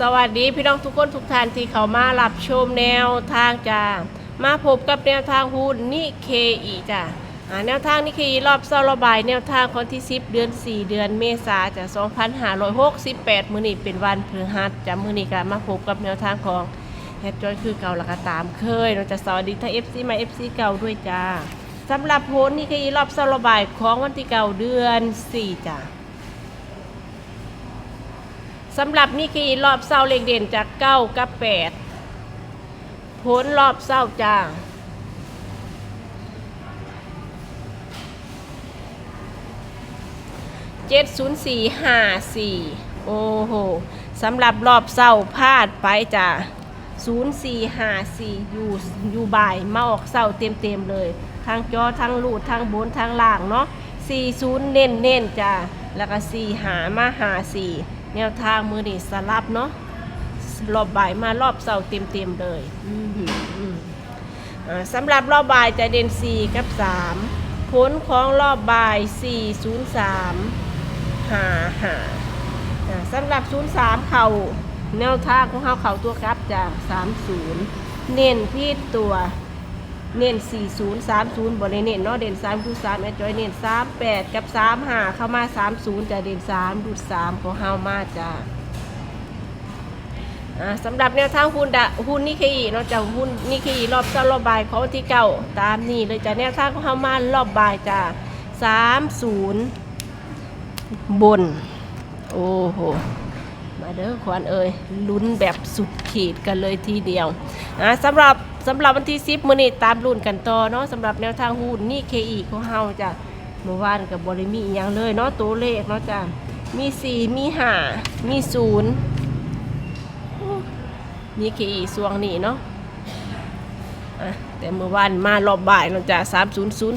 สวัสดีพี่น้องทุกคนทุกท่านที่เขามารับชมแนวทางจ้ามาพบกับแนวทางหุ้นนิเคอีจ้าแนวทางนิเคอีรอบเศร้าระบาย แนวทางคนที่ 10 เดือน 4 เดือนเมษาจ้ะ2568 มื้อนี้เป็นวันพฤหัสจ้ะมื้อนี้ก็มาพบกับแนวทางของแฮดจอยคือเก่าล้วก็ตามเคยเราจะสวัสดีทั้ง FC มา FC เก่าด้วยจ้าสำหรับผลนิเคอีรอบเศร้าระบายของวันที่เก่าเดือน 4จ้า สำหรับนี่คือรอบเศร้าเลขเด่นจากเก้ากับแปดผลรอบเศร้าจ้าเจ็ดศูนย์สี่ห้าสี่โอ้โหสำหรับรอบเศร้าพลาดไปจ้าศูนย์สี่ห้าสี่อยู่อยู่บ่ายมาออกเศร้าเต็มเต็มเลยทางจอทางลูดทางบนทางล่างเนาะสี่ศูนย์เน้นเน้นจ้าแล้วก็สี่หามาหาสี่ แนวทางมือนี่สลับเนาะรอบบ่ายมารอบเสาร์เต็มๆเลยอืมหืออืมอ่าสำหรับรอบบ่ายจะเด่น 4 กับ 3 ผลของรอบบ่าย 4 0 3หาหาอ่าสำหรับ 0 3 เข่าแนวทางของเขาเข่าตัวครับจะ30 เน้นพี่ตัว เน้น 40 30บริเน้นเนาะเด่น3ดู3แอดจอยเน้น38 กับ 3 5 เข้ามา 30จะเด่น3ดูด3ของเฮามาจ้าสำหรับแนวทางหุ้นดะหุ้นนิเคอีเนาะจากหุ้นนิเคอีรอบเจ้ารอบบ่ายของวันที่เก้าตามนี้เลยจะแนวทางของเฮามารอบบ่ายจ้า30บน โอ้โห มาเด้อขวัญเอ่ยลุ้นแบบสุดขีดกันเลยทีเดียวอ่าสำหรับสำหรับวันที่10มื้อนี้ตามรุ่นกันต่อเนาะสำหรับแนวทางหุ้นนี่ KE ของเฮาจ้ะเมื่อวานกับบริมีอย่างเลยเนาะตัวเลขเนาะจ้ะมี 4 มี 5 มี0นี่ KE สวงนี่เนาะแต่เมื่อวานมารอบบ่ายเนาะจ้ะ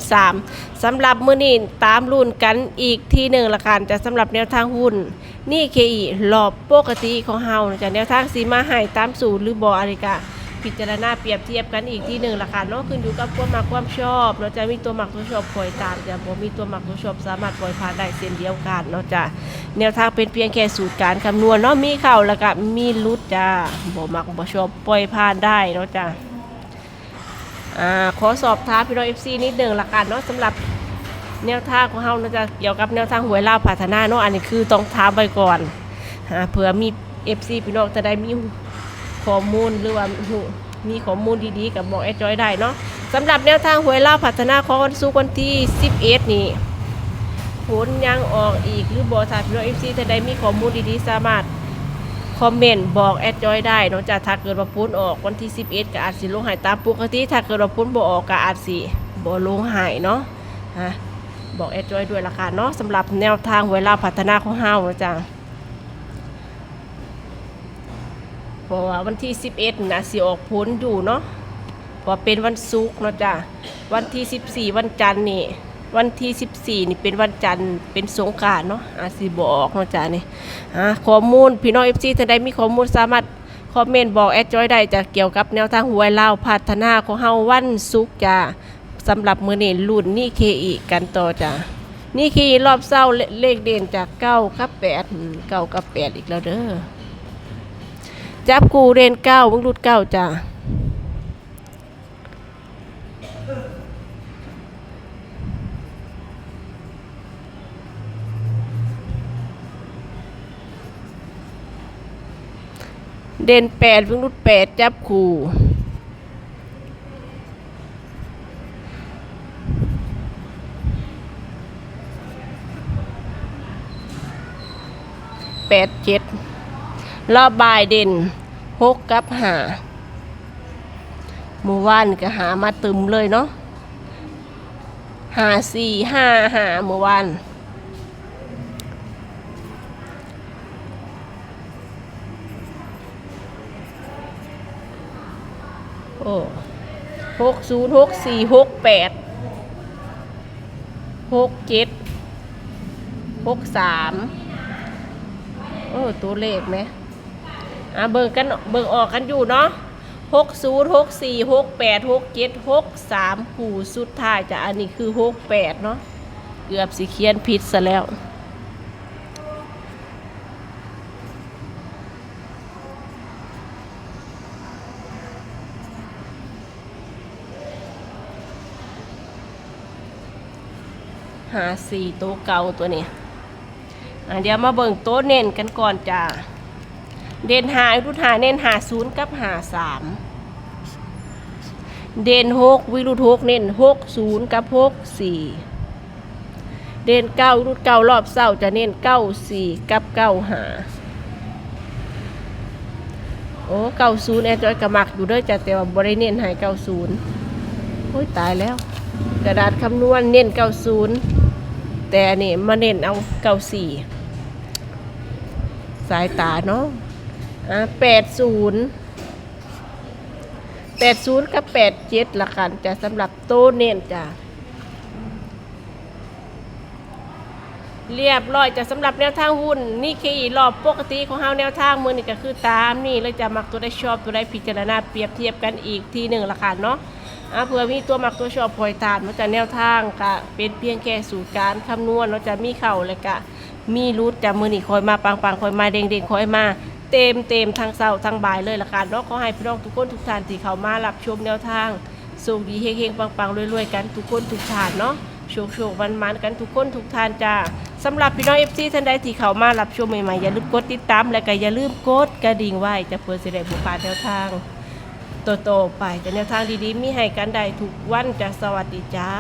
3003สำหรับมื้อนี้ตามรุ่นกันอีกทีหนึ่งละกันจะสำหรับแนวทางหุ้น นี่เคอีรอบปกติของเฮานะจากแนวทางสีมาให้ตามสูตรหรือบออะไรกะพิจารณาเปรียบเทียบกันอีกที่หนึ่งละค่ะเนาะขึ้นอยู่กับความมักความชอบเราจะมีตัวหมักตัวชอบปล่อยตามจะบ่มีตัวหมักตัวชอบสามารถปล่อยผ่านได้เส้นเดียวกันเนาะจ้ะแนวทางเป็นเพียงแค่สูตรการคำนวณเนาะมีเข้าแล้วก็มีรุดจ้าบ่มักบ่ชอบปล่อยผ่านได้เนาะจ้ะอ่าขอสอบถามพี่น้อง FC นิดหนึ่งละกันเนาะสำหรับ แนวทางของเฮานะจะเกี่ยวกับแนวทางหวยลาวพัฒนาเนาะอันนี้คือต้องถามไปก่อนหาเผื่อมี FC พี่น้องจะได้มีข้อมูลหรือว่ามีข้อมูลดีๆกับบอกแอดจอยได้เนาะสำหรับแนวทางหวยลาวพัฒนาของวันศุกร์วันที่ 11 นี่ผลยังออกอีกหรือบอกถาพี่น้อง FC จะได้มีข้อมูลดีๆสามารถคอมเมนต์บอกแอดจอยได้เนาะจะถ้าเกิดว่าพุ้นออกวันที่ 11ก็อาจสิลงหายตามปกติถ้าเกิดว่าพุ้นบ่ออกก็อาจสิบ่ลงหายเนาะฮะ บอกแอดจอยด้วยละค่ะเนาะสำหรับแนวทางเวลาพัฒนาของเฮานะจ๊ะเพราะว่าวันที่ 11นะสิออกผลอยู่เนาะเพราะเป็นวันศุกร์เนาะจ้ะวันที่ 14 วันจันทร์นี่วันที่ 14 นี่เป็นวันจันทร์เป็นสงกานต์เนาะอาสิบอกเนาะจ้ะนี่อ่าข้อมูลพี่น้อง FC ท่านใดมีข้อมูลสามารถคอมเมนต์บอกแอดจอยได้จะเกี่ยวกับแนวทางหวยลาพัฒนาของเฮาวันศุกร์จ้ะ สำหรับมือเนรุ่นนี่เคอีกันต่อจ้ะนี่คีรอบเศร้าเลขเด่นจากเก้ากับแปดเก้ากับแปดอีกแล้วเด้อจับกูเด่นเก้ามึงรุดเก้าจ้ะเด่นแปดมึงรุดแปดจับคู แปดเจ็ดรอบบายเด่นหกกับหาหมู่ว่านก็หามาตึมเลยเนาะหาสี่ห้าหาหมู่วานโอ้หกศูนย์หกสี่หกแปดหกเจ็ดหกสาม โออตัวเลขไหมอะเบิ่งกันเบิ่งออกกันอยู่เนาะหกศูนย์หกสี่หกแปดหกเจ็ดหกสามคู่สุดท้ายจะอันนี้คือหกแปดเนาะเกือบสิเขียนผิดซะแล้วหาสี่ตัวเก่าตัวนี้ เดี๋ยวมาเบิ่งโต๊ะเน้นกันก่อนจ้าเด่นหารุดหาเน้นหาศูนย์กับหาสามเด่นหกวิรุธหกเน้นหกศูนย์กับหกสี่เด่นเก้าวิรุธเก้ารอบเศร้าจะเน้นเก้าสี่กับเก้าหาโอ้เก้าศูนย์แอร์จอยกระมักอยู่ด้วยจ้ะแต่ว่าบริเน้นให้เก้าศูนย์โอ้ยตายแล้ว กระดาษคำนวณเน้นเก้าศูนย์แต่นี่มาเน้นเอาเก้าสี่ สายตาเนาะอะแปดศูนย์แปดศูนย์กับแปดเจ็ดละกันจะสำหรับโตเน้นจ้ะเรียบร้อยจะสำหรับแนวทางหุ้น นี่คืออีรอบปกติของเฮาแนวทางมือนี่ก็คือตามนี่เลยจะมักตัวได้ชอบตัวได้พิจารณาเปรียบเทียบกันอีกทีหนึ่งละกันเนาะ อะเผื่อมีตัวมักตัวชอบพลอยตามมันจะแนวทางก็เป็นเพียงแค่สูตรการคำนวณเราจะมีเข่าเลยกะ มีรูทจะมือนี่คอยมาปังปังๆคอยมาเด้งเด้งๆคอยมาเต็มเต็มทางเสาทางบ่ายเลยละกันเนาะขอให้พี่น้องทุกคนทุกท่านที่เขามารับชมแนวทางสุขดีเฮงๆปังๆรวยๆกันทุกคนทุกท่านเนาะโชคโชคๆมันๆกันทุกคนทุกท่านจ้าสำหรับพี่น้องเอฟซีท่านใดที่เขามารับชมใหม่ๆอย่าลืมกดติดตามและก็อย่าลืมกดกระดิ่งไว้จะเพื่อสิได้บุกพลาแนวทาง โตๆไป แต่แนวทางดีๆ มีให้กันได้ทุกวันจะสวัสดีจ้า